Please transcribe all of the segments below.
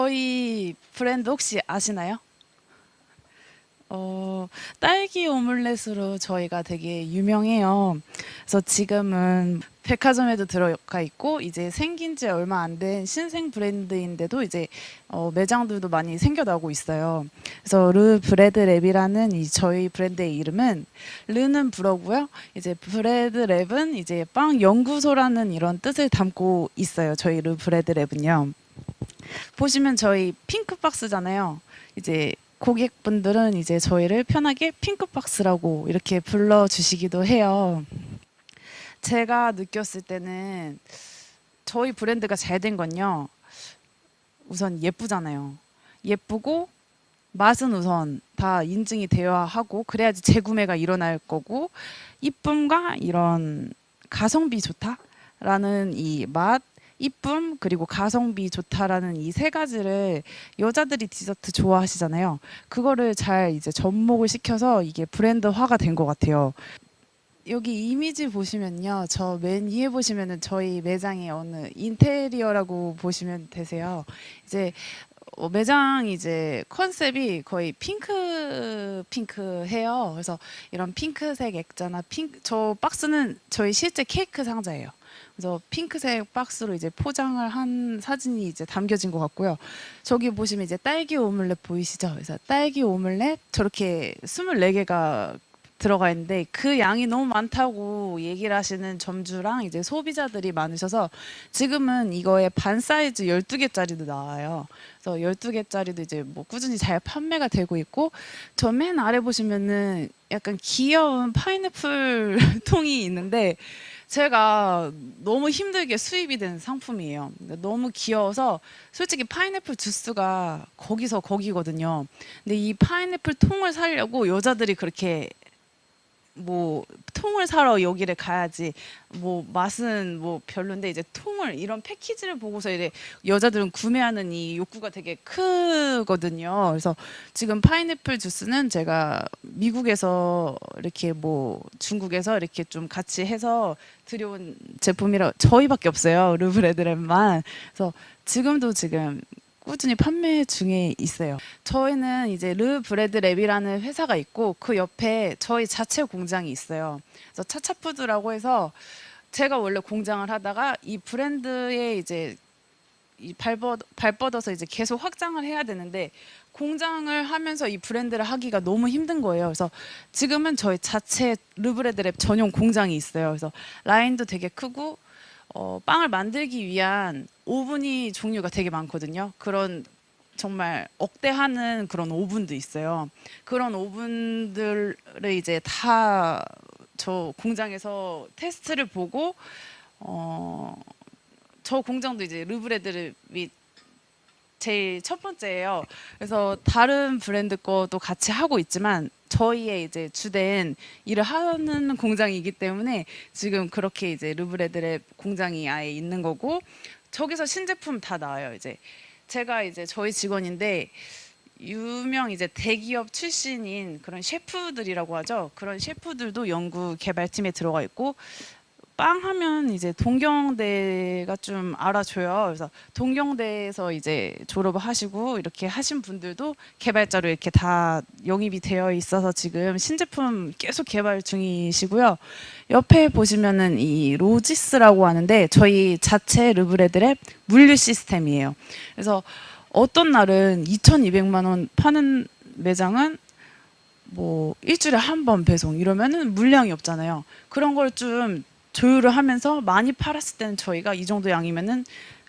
저희 브랜드 혹시 아시나요? 어, 딸기 오믈렛으로 저희가 되게 유명해요. 그래서 지금은 백화점에도 들어가 있고 이제 생긴 지 얼마 안 된 신생 브랜드인데도 이제 어, 매장들도 많이 생겨나고 있어요. 그래서 르 브레드 랩이라는 이 저희 브랜드의 이름은 르는 불어고요. 이제 브레드 랩은 이제 빵 연구소라는 이런 뜻을 담고 있어요. 저희 르 브레드 랩은요. 보시면 저희 핑크 박스잖아요. 이제 고객분들은 이제 저희를 편하게 핑크 박스라고 이렇게 불러 주시기도 해요. 제가 느꼈을 때는 저희 브랜드가 잘 된 건요. 우선 예쁘잖아요. 예쁘고 맛은 우선 다 인증이 되어야 하고 그래야지 재구매가 일어날 거고 이쁨과 이런 가성비 좋다라는 이 맛, 이쁨 그리고 가성비 좋다라는 이 세 가지를 여자들이 디저트 좋아하시잖아요. 그거를 잘 이제 접목을 시켜서 이게 브랜드화가 된 것 같아요. 여기 이미지 보시면요. 저 맨 위에 보시면은 저희 매장의 어느 인테리어라고 보시면 되세요. 이제 어, 매장 이제 컨셉이 거의 핑크 핑크해요. 그래서 이런 핑크색 액자나 핑크 저 박스는 저희 실제 케이크 상자예요. 그래서 핑크색 박스로 이제 포장을 한 사진이 이제 담겨진 것 같고요. 저기 보시면 이제 딸기 오믈렛 보이시죠? 그래서 딸기 오믈렛 저렇게 24개가 들어가 있는데 그 양이 너무 많다고 얘기를 하시는 점주랑 이제 소비자들이 많으셔서 지금은 이거의 반 사이즈 12개짜리도 나와요. 그래서 12개짜리도 이제 뭐 꾸준히 잘 판매가 되고 있고 저 맨 아래 보시면은 약간 귀여운 파인애플 통이 있는데 제가 너무 힘들게 수입이 된 상품이에요. 너무 귀여워서 솔직히 파인애플 주스가 거기서 거기거든요. 근데 이 파인애플 통을 사려고 여자들이 그렇게 뭐 통을 사러 여기를 가야지 뭐 맛은 뭐 별론데 이제 통을 이런 패키지를 보고서 이제 여자들은 구매하는 이 욕구가 되게 크거든요. 그래서 지금 파인애플 주스는 제가 미국에서 이렇게 뭐 중국에서 이렇게 좀 같이 해서 들여온 제품이라 저희밖에 없어요. 르브레드랩만. 그래서 지금도 지금 꾸준히 판매 중에 있어요. 저희는 이제 르 브레드 랩이라는 회사가 있고 그 옆에 저희 자체 공장이 있어요. 그래서 차차푸드라고 해서 제가 원래 공장을 하다가 이 브랜드에 이제 발뻗어서 이제 계속 확장을 해야 되는데 공장을 하면서 이 브랜드를 하기가 너무 힘든 거예요. 그래서 지금은 저희 자체 르브레드 랩 전용 공장이 있어요. 그래서 라인도 되게 크고 어, 빵을 만들기 위한 오븐이 종류가 되게 많거든요. 그런 정말 억대하는 그런 오븐도 있어요. 그런 오븐들을 이제 다 저 공장에서 테스트를 보고 어, 저 공장도 이제 르브레드를 제일 첫 번째예요. 그래서 다른 브랜드 것도 같이 하고 있지만 저희의 이제 주된 일을 하는 공장이기 때문에 지금 그렇게 이제 르브레드의 공장이 아예 있는 거고 저기서 신제품 다 나와요. 이제 제가 이제 저희 직원인데 유명 이제 대기업 출신인 그런 셰프들이라고 하죠. 그런 셰프들도 연구 개발팀에 들어가 있고 빵 하면 이제 동경대가 좀 알아줘요. 그래서 동경대에서 이제 졸업을 하시고 이렇게 하신 분들도 개발자로 이렇게 다 영입이 되어 있어서 지금 신제품 계속 개발 중이시고요. 옆에 보시면은 이 로지스라고 하는데 저희 자체 르브레드의 물류 시스템이에요. 그래서 어떤 날은 2,200만 원 파는 매장은 뭐 일주일에 한 번 배송 이러면은 물량이 없잖아요. 그런 걸좀 조율을 하면서 많이 팔았을 때는 저희가 이 정도 양이면은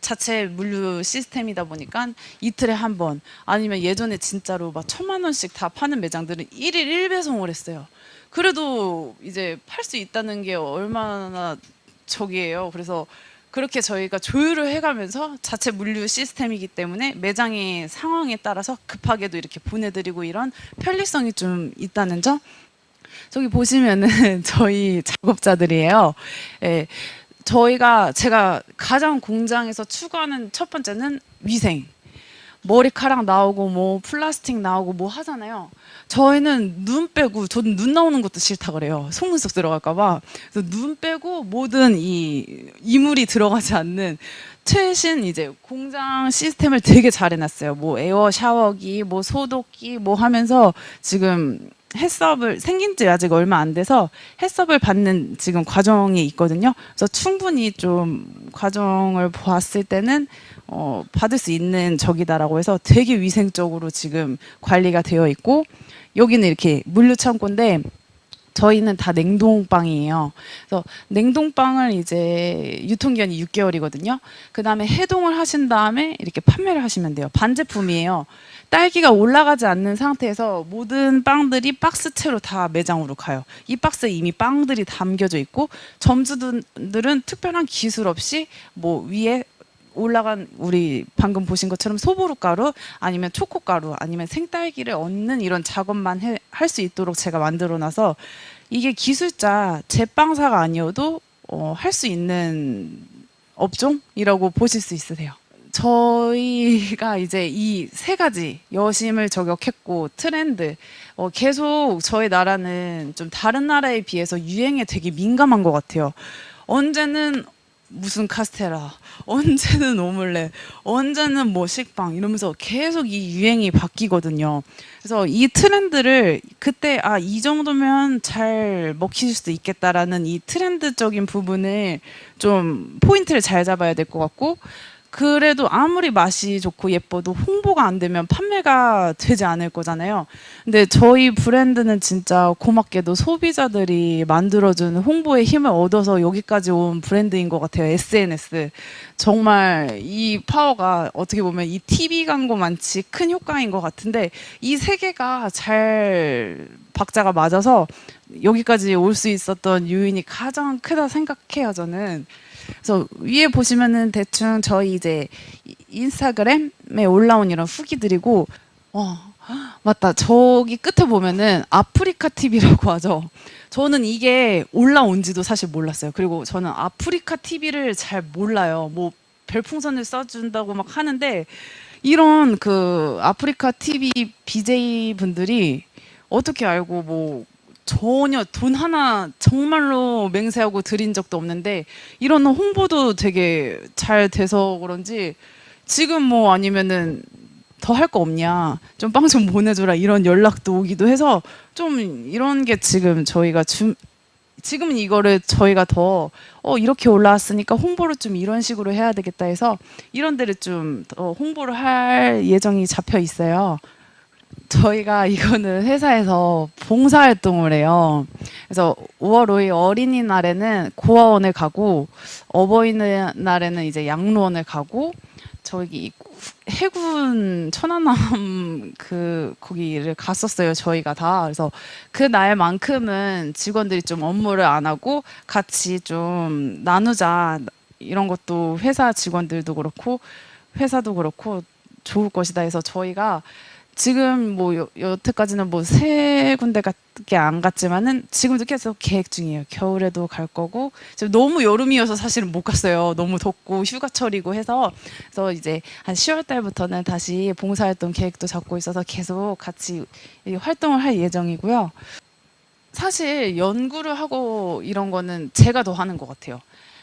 자체 물류 시스템이다 보니까 이틀에 한 번 아니면 예전에 진짜로 막 천만 원씩 다 파는 매장들은 일일 일배송을 했어요. 그래도 이제 팔 수 있다는 게 얼마나 저기예요. 그래서 그렇게 저희가 조율을 해가면서 자체 물류 시스템이기 때문에 매장의 상황에 따라서 급하게도 이렇게 보내드리고 이런 편리성이 좀 있다는 점 저기 보시면은 저희 작업자들이에요. 예. 저희가 제가 가장 공장에서 추구하는 첫 번째는 위생. 머리카락 나오고 뭐 플라스틱 나오고 뭐 하잖아요. 저희는 눈 빼고 저는 눈 나오는 것도 싫다 그래요. 속눈썹 들어갈까 봐. 그래서 눈 빼고 모든 이 이물이 들어가지 않는 최신 이제 공장 시스템을 되게 잘 해 놨어요. 뭐 에어 샤워기, 뭐 소독기, 뭐 하면서 지금 해썹을 생긴 지 아직 얼마 안 돼서 해썹을 받는 지금 과정이 있거든요. 그래서 충분히 좀 과정을 보았을 때는 어, 받을 수 있는 적이다라고 해서 되게 위생적으로 지금 관리가 되어 있고 여기는 이렇게 물류 창고인데 저희는 다 냉동빵이에요. 그래서 냉동빵을 이제 유통기한이 6개월이거든요. 그 다음에 해동을 하신 다음에 이렇게 판매를 하시면 돼요. 반제품이에요. 딸기가 올라가지 않는 상태에서 모든 빵들이 박스채로 다 매장으로 가요. 이 박스에 이미 빵들이 담겨져 있고 점주들은 특별한 기술 없이 뭐 위에 올라간 우리 방금 보신 것처럼 소보루 가루 아니면 초코 가루 아니면 생딸기를 얹는 이런 작업만 할 수 있도록 제가 만들어 놔서 이게 기술자 제빵사가 아니어도 어, 할 수 있는 업종이라고 보실 수 있으세요. 저희가 이제 이 세 가지 여심을 저격했고 트렌드 어, 계속 저희 나라는 좀 다른 나라에 비해서 유행에 되게 민감한 것 같아요. 언제는 무슨 카스테라, 언제는 오믈렛, 언제는 뭐 식빵 이러면서 계속 이 유행이 바뀌거든요. 그래서 이 트렌드를 그때 아 이 정도면 잘 먹히실 수 있겠다라는 이 트렌드적인 부분을 좀 포인트를 잘 잡아야 될 것 같고 그래도 아무리 맛이 좋고 예뻐도 홍보가 안 되면 판매가 되지 않을 거잖아요. 근데 저희 브랜드는 진짜 고맙게도 소비자들이 만들어준 홍보의 힘을 얻어서 여기까지 온 브랜드인 것 같아요. SNS. 정말 이 파워가 어떻게 보면 이 TV 광고만치 큰 효과인 것 같은데 이 세 개가 잘 박자가 맞아서 여기까지 올 수 있었던 요인이 가장 크다 생각해요, 저는. 그래서 위에 보시면은 대충 저희 이제 이- 인스타그램에 올라온 이런 후기들이고 어 맞다 저기 끝에 보면은 아프리카 TV라고 하죠. 저는 이게 올라온지도 사실 몰랐어요. 그리고 저는 아프리카 TV를 잘 몰라요. 뭐 별풍선을 써준다고 막 하는데 이런 그 아프리카 TV BJ 분들이 어떻게 알고 뭐 전혀 돈 하나 정말로 맹세하고 드린 적도 없는데 이런 홍보도 되게 잘 돼서 그런지 지금 뭐 아니면은 더 할 거 없냐 좀 빵좀 보내줘라 이런 연락도 오기도 해서 좀 이런 게 지금 저희가 주, 지금 이거를 저희가 더 어, 이렇게 올라왔으니까 홍보를 좀 이런 식으로 해야 되겠다 해서 이런 데를 좀더 홍보를 할 예정이 잡혀 있어요. 저희가 이거는 회사에서 봉사활동을 해요. 그래서 5월 5일 어린이날에는 고아원을 가고 어버이날에는 이제 양로원을 가고 저기 해군 천안함 그 거기를 갔었어요 저희가 다 그래서 그 날만큼은 직원들이 좀 업무를 안 하고 같이 좀 나누자 이런 것도 회사 직원들도 그렇고 회사도 그렇고 좋을 것이다 해서 저희가 지금 뭐 여, 여태까지는 뭐 세 군데밖에 안 갔지만은 지금도 계속 계획 중이에요. 겨울에도 갈 거고 지금 너무 여름이어서 사실은 못 갔어요. 너무 덥고 휴가철이고 해서 그래서 이제 한 10월 달부터는 다시 봉사활동 계획도 잡고 있어서 계속 같이 이 활동을 할 예정이고요. 사실 연구를 하고 이런 거는 제가 더 하는 것 같아요.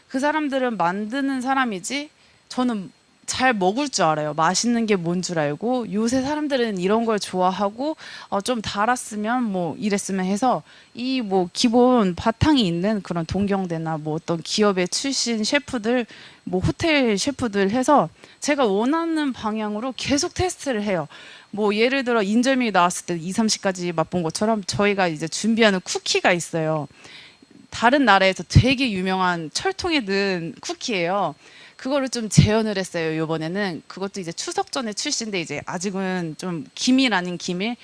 그 사람들은 만드는 사람이지 저는 잘 먹을 줄 알아요. 맛있는 게 뭔 줄 알고 요새 사람들은 이런 걸 좋아하고 어, 좀 달았으면 뭐 이랬으면 해서 이 뭐 기본 바탕이 있는 그런 동경대나 뭐 어떤 기업의 출신 셰프들 뭐 호텔 셰프들 해서 제가 원하는 방향으로 계속 테스트를 해요. 뭐 예를 들어 인절미 나왔을 때 2, 30까지 맛본 것처럼 저희가 이제 준비하는 쿠키가 있어요. 다른 나라에서 되게 유명한 철통에 든 쿠키예요. 그거를 좀 재현을 했어요. 이번에는 그것도 이제 추석 전에 출시인데 이제 아직은 좀 기밀 아닌 기밀.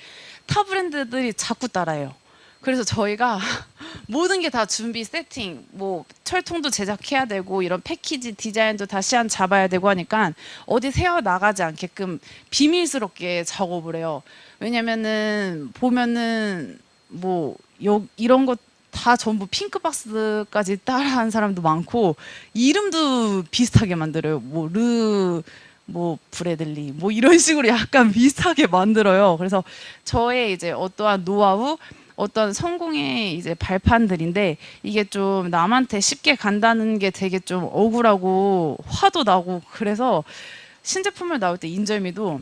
타 브랜드들이 자꾸 따라해요. 그래서 저희가 모든 게 다 준비 세팅, 뭐 철통도 제작해야 되고 이런 패키지 디자인도 다시 한 잡아야 되고 하니까 어디 새어 나가지 않게끔 비밀스럽게 작업을 해요. 왜냐면은 보면은 뭐 요, 이런 것 다 전부 핑크 박스까지 따라한 사람도 많고 이름도 비슷하게 만들어요. 뭐 르 뭐 브래들리 뭐 이런 식으로 약간 비슷하게 만들어요. 그래서 저의 이제 어떠한 노하우 어떤 성공의 이제 발판들인데 이게 좀 남한테 쉽게 간다는 게 되게 좀 억울하고 화도 나고 그래서 신제품을 나올 때 인절미도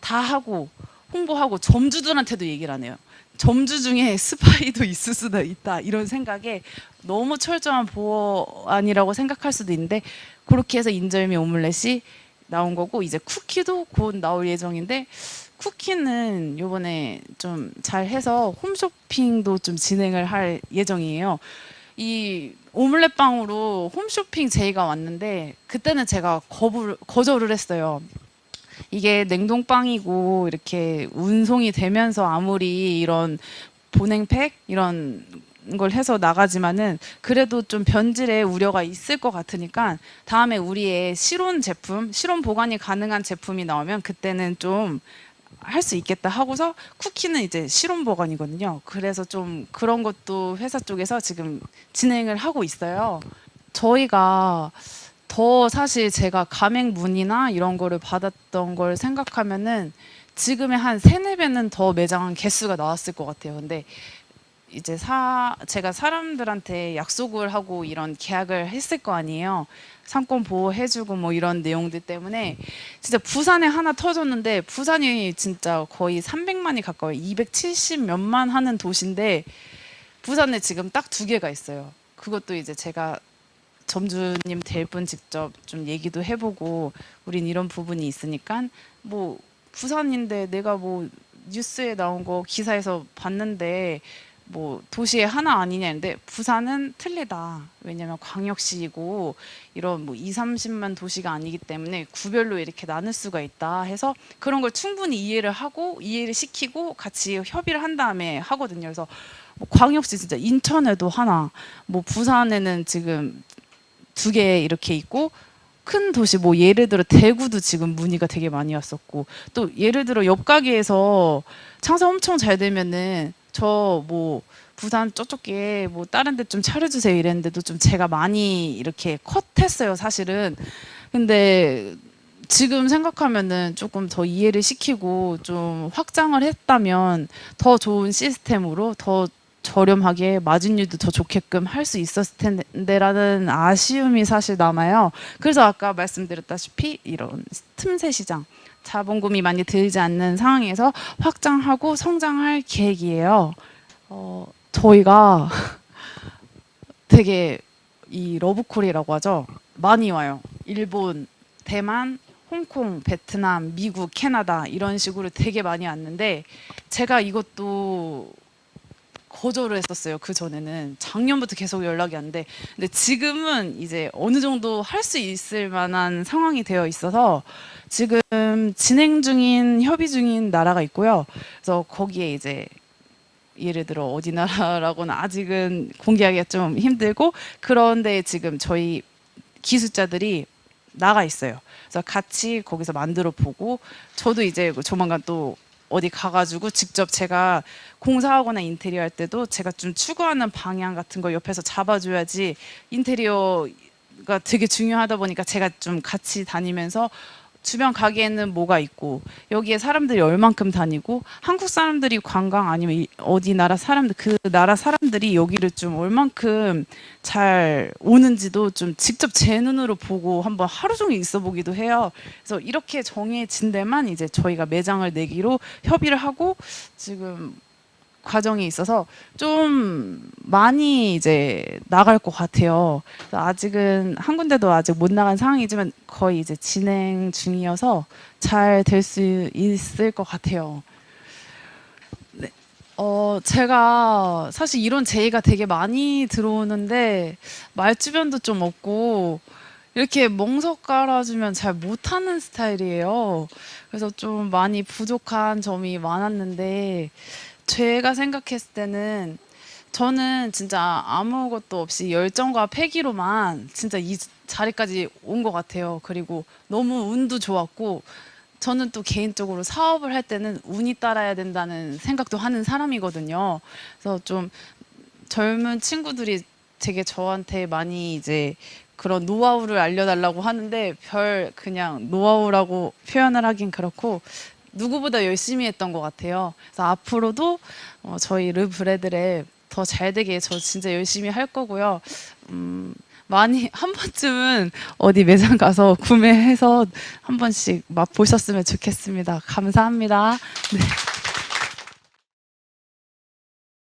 다 하고 홍보하고 점주들한테도 얘기를 안 해요. 점주 중에 스파이도 있을 수도 있다 이런 생각에 너무 철저한 보안이라고 생각할 수도 있는데 그렇게 해서 인절미 오믈렛이 나온 거고 이제 쿠키도 곧 나올 예정인데 쿠키는 요번에 좀 잘 해서 홈쇼핑도 좀 진행을 할 예정이에요. 이 오믈렛 빵으로 홈쇼핑 제의가 왔는데 그때는 제가 거부를 거절을 했어요. 이게 냉동빵이고 이렇게 운송이 되면서 아무리 이런 보냉팩 이런 걸 해서 나가지만은 그래도 좀 변질의 우려가 있을 것 같으니까 다음에 우리의 실온 제품, 실온 보관이 가능한 제품이 나오면 그때는 좀 할 수 있겠다 하고서 쿠키는 이제 실온 보관이거든요. 그래서 좀 그런 것도 회사 쪽에서 지금 진행을 하고 있어요. 저희가 더 사실 제가 문의나 이런 거를 받았던 걸 생각하면은 지금의 한 세네 배는 더 매장 개수가 나왔을 것 같아요. 근데 이제 사 제가 사람들한테 약속을 하고 이런 계약을 했을 거 아니에요. 상권 보호해주고 뭐 이런 내용들 때문에 진짜 부산에 하나 터졌는데 부산이 진짜 거의 300만이 가까워요. 270 몇만 하는 도시인데 부산에 지금 딱 두 개가 있어요. 그것도 이제 제가 점주님 될 분 직접 좀 얘기도 해보고 우린 이런 부분이 있으니까 뭐 부산인데 내가 뭐 뉴스에 나온 거 기사에서 봤는데 뭐 도시에 하나 아니냐 했는데 부산은 틀리다. 왜냐면 광역시이고 이런 뭐 2, 30만 도시가 아니기 때문에 구별로 이렇게 나눌 수가 있다 해서 그런 걸 충분히 이해를 하고 이해를 시키고 같이 협의를 한 다음에 하거든요. 그래서 뭐 광역시 진짜 인천에도 하나, 뭐 부산에는 지금 두 개 이렇게 있고 큰 도시 뭐 예를 들어 대구도 지금 문의가 되게 많이 왔었고 또 예를 들어 옆 가게에서 장사 엄청 잘 되면은 저 뭐 부산 저쪽에 뭐 다른 데 좀 차려주세요 이랬는데도 좀 제가 많이 이렇게 컷했어요 사실은. 근데 지금 생각하면은 조금 더 이해를 시키고 좀 확장을 했다면 더 좋은 시스템으로 더 저렴하게 마진율도 더 좋게끔 할 수 있었을 텐데라는 아쉬움이 사실 남아요. 그래서 아까 말씀드렸다시피 이런 틈새 시장 자본금이 많이 들지 않는 상황에서 확장하고 성장할 계획이에요. 어, 저희가 되게 이 러브콜이라고 하죠. 많이 와요. 일본, 대만, 홍콩, 베트남, 미국, 캐나다 이런 식으로 되게 많이 왔는데 제가 이것도 거절을 했었어요. 그 전에는 작년부터 계속 연락이 왔는데 근데 지금은 이제 어느 정도 할 수 있을 만한 상황이 되어 있어서 지금 진행 중인 협의 중인 나라가 있고요. 그래서 거기에 이제 예를 들어 어디 나라라고는 아직은 공개하기가 좀 힘들고 그런데 지금 저희 기술자들이 나가 있어요. 그래서 같이 거기서 만들어 보고 저도 이제 조만간 또 어디 가가지고 직접 제가 공사하거나 인테리어 할 때도 제가 좀 추구하는 방향 같은 거 옆에서 잡아줘야지 인테리어가 되게 중요하다 보니까 제가 좀 같이 다니면서 주변 가게에는 뭐가 있고 여기에 사람들이 얼만큼 다니고 한국 사람들이 관광 아니면 이- 어디 나라 사람들 그 나라 사람들이 여기를 좀 얼만큼 잘 오는지도 좀 직접 제 눈으로 보고 한번 하루 종일 있어 보기도 해요. 그래서 이렇게 정해진 데만 이제 저희가 매장을 내기로 협의를 하고 지금 과정이 있어서 좀 많이 이제 나갈 것 같아요. 아직은 한 군데도 아직 못 나간 상황이지만 거의 이제 진행 중이어서 잘 될 수 있을 것 같아요. 네. 어, 제가 사실 이런 제의가 되게 많이 들어오는데 말주변도 좀 없고 이렇게 멍석 깔아주면 잘 못하는 스타일이에요. 그래서 좀 많이 부족한 점이 많았는데 제가 생각했을 때는 저는 진짜 아무것도 없이 열정과 패기로만 진짜 이 자리까지 온 것 같아요. 그리고 너무 운도 좋았고 저는 또 개인적으로 사업을 할 때는 운이 따라야 된다는 생각도 하는 사람이거든요. 그래서 좀 젊은 친구들이 되게 저한테 많이 이제 그런 노하우를 알려달라고 하는데 별 그냥 노하우라고 표현을 하긴 그렇고 누구보다 열심히 했던 것 같아요. 그래서 앞으로도 어, 저희 르 브레드랩 더 잘 되게 저 진짜 열심히 할 거고요. 음, 많이 한 번쯤은 어디 매장 가서 구매해서 한 번씩 맛 보셨으면 좋겠습니다. 감사합니다. 네.